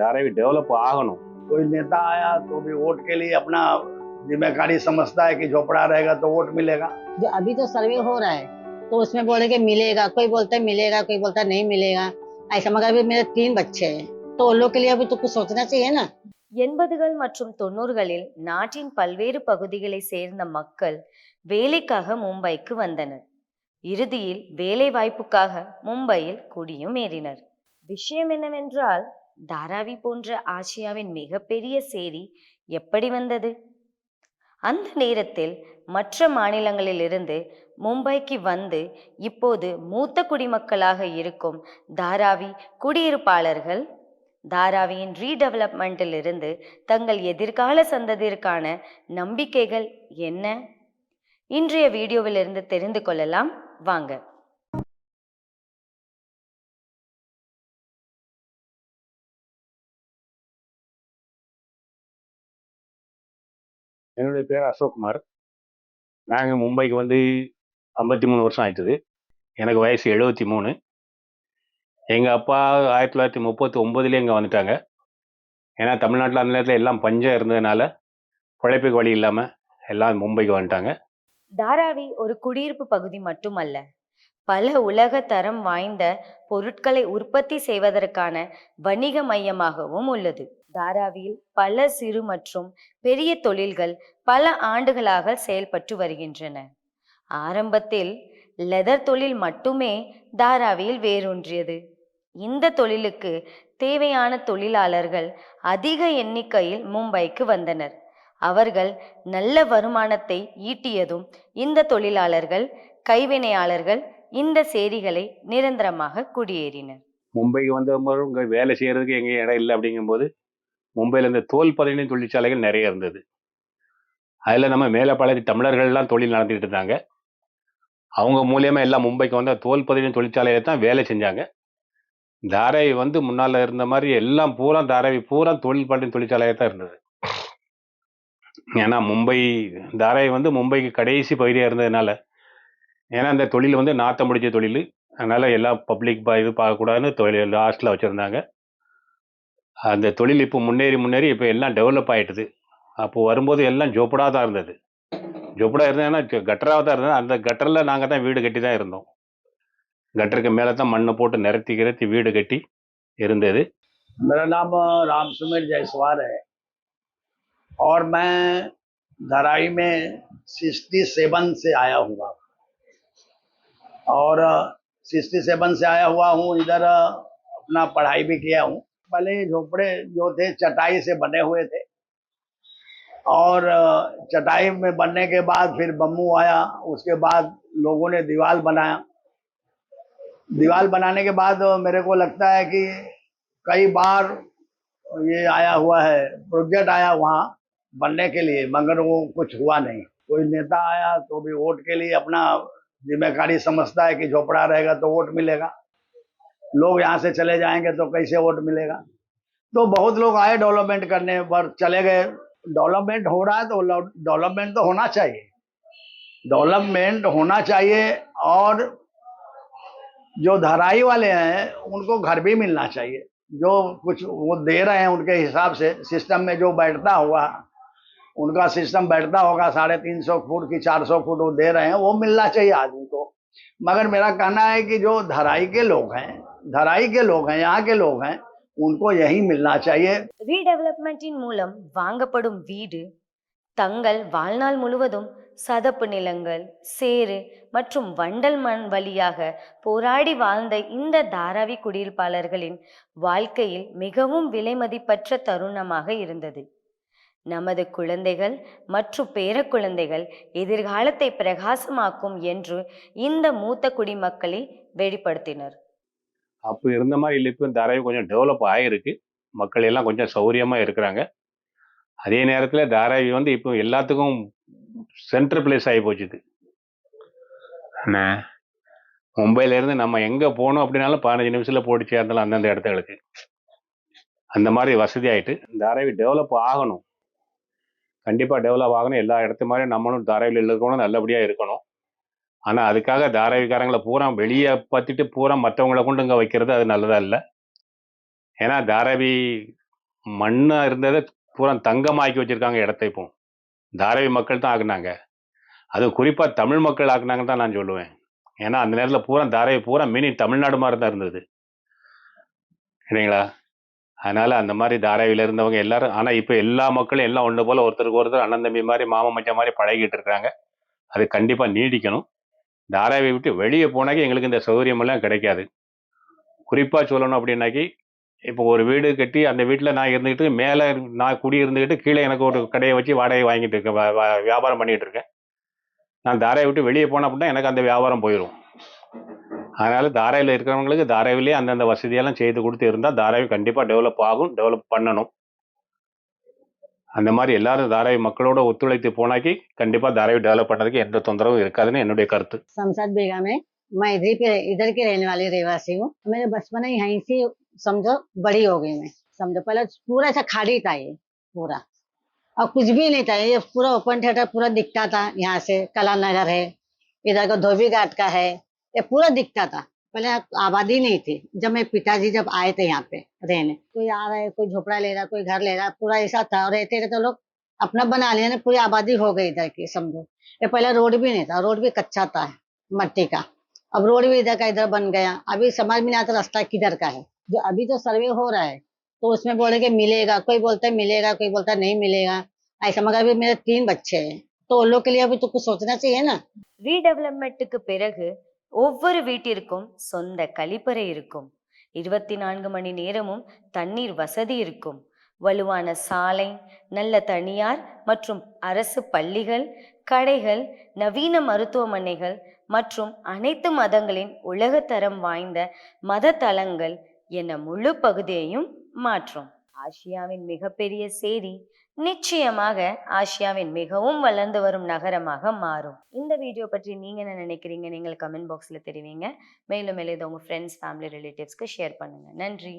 Dharavi develop ஆகணும் कोई नेता आया तो भी वोट के लिए अपना जिम्मेदारी समझता है कि झोपड़ा रहेगा तो वोट मिलेगा जो अभी तो सर्वे हो रहा है तो उसमें बोले कि मिलेगा कोई बोलता है मिलेगा कोई बोलता है नहीं मिलेगा ऐसा मगर अभी मेरे तीन बच्चे हैं तो उन लोग के लिए अभी तो कुछ सोचना चाहिए ना எண்பதுகள் மற்றும் தொண்ணூறுகளில் நாட்டின் பல்வேறு பகுதிகளை சேர்ந்த மக்கள் வேலைக்காக மும்பைக்கு வந்தனர் இறுதியில் வேலை வாய்ப்புக்காக மும்பையில் குடியும் ஏறினர் விஷயம் என்னவென்றால் தாராவி போன்ற ஆசியாவின் மிகப்பெரிய சேரி எப்படி வந்தது? அந்த நேரத்தில் மற்ற மாநிலங்களிலிருந்து மும்பைக்கு வந்து இப்போது மூத்த குடிமக்களாக இருக்கும் தாராவி குடியிருப்பாளர்கள் தாராவியின் ரீடெவலப்மெண்ட்டிலிருந்து தங்கள் எதிர்கால சந்ததிற்கான நம்பிக்கைகள் என்ன? இன்றைய வீடியோவிலிருந்து தெரிந்து கொள்ளலாம். வாங்க. என்னுடைய பேர் அசோக்குமார் நாங்கள் மும்பைக்கு வந்து ஐம்பத்தி மூணு வருஷம் ஆயிட்டுது. எனக்கு வயசு எழுபத்தி மூணு எங்கள் அப்பா ஆயிரத்தி தொள்ளாயிரத்தி முப்பத்தி ஒம்போதுலேயே இங்கே வந்துட்டாங்க. ஏன்னா தமிழ்நாட்டில் அந்த நேரத்தில் எல்லாம் பஞ்சம் இருந்ததுனால பிழைப்புக்கு வழி இல்லாமல் எல்லாம் மும்பைக்கு வந்துட்டாங்க. தாராவி ஒரு குடியிருப்பு பகுதி மட்டுமல்ல. பல உலக தரம் வாய்ந்த பொருட்களை உற்பத்தி செய்வதற்கான வணிக மையமாகவும் உள்ளது. தாராவியில் பல சிறு மற்றும் பெரிய தொழில்கள் பல ஆண்டுகளாக செயல்பட்டு வருகின்றன. ஆரம்பத்தில் லெதர் தொழில் மட்டுமே தாராவியில் வேரூன்றியது. இந்த தொழிலுக்கு தேவையான தொழிலாளர்கள் அதிக எண்ணிக்கையில் மும்பைக்கு வந்தனர். அவர்கள் நல்ல வருமானத்தை ஈட்டியதும் இந்த தொழிலாளர்கள் கைவினையாளர்கள் இந்த சேரிகளை நிரந்தரமாக குடியேறினர். மும்பைக்கு வந்த வேலை செய்யறதுக்கு எங்கேயும் இடம் இல்லை அப்படிங்கும்போது மும்பையில் இந்த தோல் பதனி தொழிற்சாலைகள் நிறைய இருந்தது. அதில் நம்ம மேலப்பாளையத்து தமிழர்கள்லாம் தொழில் நடத்திட்டு இருந்தாங்க. அவங்க மூலியமாக எல்லாம் மும்பைக்கு வந்த தோல் பதனி தொழிற்சாலையில தான் வேலை செஞ்சாங்க. தாராவி வந்து முன்னால் இருந்த மாதிரி எல்லாம் பூரா தாராவி பூரா தொழில் பதனி தொழிற்சாலையாக தான் இருந்தது. ஏன்னா மும்பை தாராவி வந்து மும்பைக்கு கடைசி பகுதியாக இருந்ததுனால ஏன்னா அந்த தொழில் வந்து நாற்றம் முடிச்ச தொழில். அதனால் எல்லாம் பப்ளிக் இது பார்க்கக்கூடாதுன்னு தொழில் லாஸ்ட்டில் வச்சுருந்தாங்க. அந்த தொழில் இப்போ முன்னேறி முன்னேறி இப்போ எல்லாம் டெவலப் ஆயிட்டுது அப்போ வரும்போது எல்லாம் ஜோப்படாக தான் இருந்தது ஜோப்படா இருந்ததுன்னா கட்டராக தான் இருந்தது அந்த கட்டரில் நாங்கள் தான் வீடு கட்டி தான் இருந்தோம் கட்டருக்கு மேலே தான் மண்ணை போட்டு நிரத்தி கிரத்தி வீடு கட்டி இருந்தது मेरा नाम राम सुमेर जायसवाल है और मैं धराई में सिक्सटी सेवन से आया हुआ और सिक्सटी सेवन से आया हुआ हूँ इधर अपना पढ़ाई भी किया हूँ पहले ये झोपड़े जो थे, चटाई से बने हुए थे। और चटाई में बनने के बाद फिर बम्बू आया, उसके बाद लोगों ने दीवार बनाया। दीवार बनाने के बाद मेरे को लगता है कि कई बार ये आया हुआ है, प्रोजेक्ट आया वहाँ बनने के लिए, मगर वो कुछ हुआ नहीं। कोई नेता आया तो भी वोट के लिए अपना ज़िम्मेदारी समझता है कि झोपड़ा रहेगा तो वोट मिलेगा। लोग यहाँ से चले जाएँगे तो कैसे वोट मिलेगा? तो बहुत लोग आए डेवलपमेंट करने, पर चले गए। डेवलपमेंट हो रहा है तो डेवलपमेंट तो होना चाहिए। डेवलपमेंट होना चाहिए और जो धराई वाले हैं, उनको घर भी मिलना चाहिए। जो कुछ वो दे रहे हैं उनके हिसाब से, सिस्टम में जो बैठता हुआ, उनका सिस्टम बैठता होगा, साढ़े तीन सौ फुट की चार सौ फुट वो दे रहे हैं, वो मिलना चाहिए आदमी को। मगर मेरा कहना है कि जो धराई के लोग हैं धराई के लोग हैं यहाँ के लोग हैं उनको यही मिलना चाहिए ரீடெவலப்மெண்ட்டின் மூலம் வாங்கப்படும் வீடு தங்கள் வாழ்நாள் முழுவதும் சதப்பு நிலங்கள் சேறு மற்றும் வண்டல் மண் வழியாக போராடி வாழ்ந்த இந்த தாராவி குடியிருப்பாளர்களின் வாழ்க்கையில் மிகவும் விலைமதிப்பற்ற தருணமாக இருந்தது நமது குழந்தைகள் மற்றும் பேரக்குழந்தைகள் எதிர்காலத்தை பிரகாசமாக்கும் என்று இந்த மூத்த குடிமக்களை வெளிப்படுத்தினர் அப்போ இருந்த மாதிரி இல்லை இப்போ தாராவி கொஞ்சம் டெவலப் ஆகிருக்கு மக்கள் எல்லாம் கொஞ்சம் சௌரியமாக இருக்கிறாங்க. அதே நேரத்தில் தாராவி வந்து இப்போ எல்லாத்துக்கும் சென்ட்ரல் பிளேஸ் ஆகி போச்சுது. என்ன? மும்பையில இருந்து நம்ம எங்கே போகணும் அப்படின்னாலும் பதினஞ்சு நிமிஷத்தில் போட்டு சேர்ந்தலாம் அந்தந்த இடத்துகளுக்கு. அந்த மாதிரி வசதி ஆயிட்டு தாராவி டெவலப் ஆகணும். கண்டிப்பாக டெவலப் ஆகணும். எல்லா இடத்து மாதிரி நம்மளும் தாராவியில் இருக்கணும் நல்லபடியாக இருக்கணும். ஆனால் அதுக்காக தாராவிக்காரங்களை பூரா வெளியே பார்த்துட்டு பூரா மற்றவங்களை கொண்டு இங்கே வைக்கிறது அது நல்லதா இல்லை. ஏன்னா தாராவி மண்ணாக இருந்ததை பூரா தங்கமாக்கி வச்சுருக்காங்க இடத்த இப்போ. தாராவி மக்கள் தான் ஆக்குனாங்க. அது குறிப்பாக தமிழ் மக்கள் ஆக்குனாங்கன்னு தான் நான் சொல்லுவேன். ஏன்னா அந்த நேரத்தில் பூரா தாராவி பூரா மினி தமிழ்நாடு மாதிரி தான் இருந்தது. இல்லைங்களா? அதனால் அந்த மாதிரி தாராவியில் இருந்தவங்க எல்லாரும் ஆனால் இப்போ எல்லா மக்களும் எல்லாம் ஒன்று போல் ஒருத்தருக்கு ஒருத்தர் அண்ணன் தம்பி மாதிரி மாமன் மச்சான் மாதிரி பழகிட்டு இருக்காங்க. அது கண்டிப்பாக நீடிக்கணும். தாராவை விட்டு வெளியே போனாக்கி எங்களுக்கு இந்த சௌகரியமெல்லாம் கிடைக்காது. குறிப்பாக சொல்லணும் அப்படின்னாக்கி இப்போ ஒரு வீடு கட்டி அந்த வீட்டில் நான் இருந்துக்கிட்டு மேலே நான் குடி இருந்துக்கிட்டு கீழே எனக்கு ஒரு கடையை வச்சு வாடகை வாங்கிட்டு இருக்கேன். வியாபாரம் பண்ணிகிட்டு இருக்கேன். நான் தாராவை விட்டு வெளியே போனேன் அப்படின்னா எனக்கு அந்த வியாபாரம் போயிடும் அதனால் தாராவில் இருக்கிறவங்களுக்கு தாராவிலே அந்தந்த வசதியெல்லாம் செய்து கொடுத்து இருந்தால் தாராவி கண்டிப்பாக டெவலப் ஆகும் டெவலப் பண்ணணும். அந்த மாதிரி எல்லாரும் தாராவி மக்களோட ஒத்துழைத்து போனாக்கி கண்டிப்பாக தாராவி டெவலப் பண்ணுறதுக்கு எந்த தொந்தரவும் இருக்காதுன்னு என்னுடைய கருத்து शमशाद बेगा में मैं इधर के इधर की रहने वाली रहवासी हूँ मेरे बचपन में यहीं से समझो बड़ी हो गई मैं समझो पहले पूरा ऐसा खाड़ी था ये पूरा और कुछ भी नहीं था ये पूरा ओपन थिएटर पूरा दिखता था यहाँ से कला नगर है इधर का धोबी घाट का है ये पूरा दिखता था पहले आबादी नहीं थी। जब मेरे पिताजी जब आए थे यहाँ पे रहने, कोई आ रहा है, कोई झोपड़ा ले रहा, कोई घर ले रहा, पूरा ऐसा था और रहते रहते लोग अपना बना लिया ना, पूरी आबादी हो गई इधर की समझो। ये पहले रोड भी नहीं था, रोड भी कच्चा था मट्टी का। अब रोड भी इधर का इधर बन गया। अभी समझ में नहीं आता रास्ता किधर का है। जो अभी जो सर्वे हो रहा है तो उसमें बोले कि मिलेगा, कोई बोलता है मिलेगा, कोई बोलता है नहीं मिलेगा। ऐसा मगर अभी मेरे तीन बच्चे हैं तो उन लोग के लिए अभी तो कुछ सोचना चाहिए ना। रीडेवलपमेंट के ஒவ்வொரு வீட்டிற்கும் சொந்த கழிப்பறை இருக்கும். இருபத்தி நான்கு மணி நேரமும் தண்ணீர் வசதி இருக்கும். வலுவான சாலை நல்ல தனியார் மற்றும் அரசு பள்ளிகள் கடைகள் நவீன மருத்துவமனைகள் மற்றும் அனைத்து மதங்களின் உலகத்தரம் வாய்ந்த மத தலங்கள் என முழு பகுதியையும் மாற்றும். ஆசியாவின் மிகப்பெரிய சேரி நிச்சயமாக ஆசியாவின் மிகவும் வளர்ந்து வரும் நகரமாக மாறும். இந்த வீடியோ பற்றி நீங்க என்ன நினைக்கிறீங்க? நீங்கள் கமெண்ட் பாக்ஸ்ல தெரிவிங்க. மேலும் மேலும் இதை உங்க ஃப்ரெண்ட்ஸ் ஃபேமிலி ரிலேட்டிவ்ஸ்க்கு ஷேர் பண்ணுங்க. நன்றி.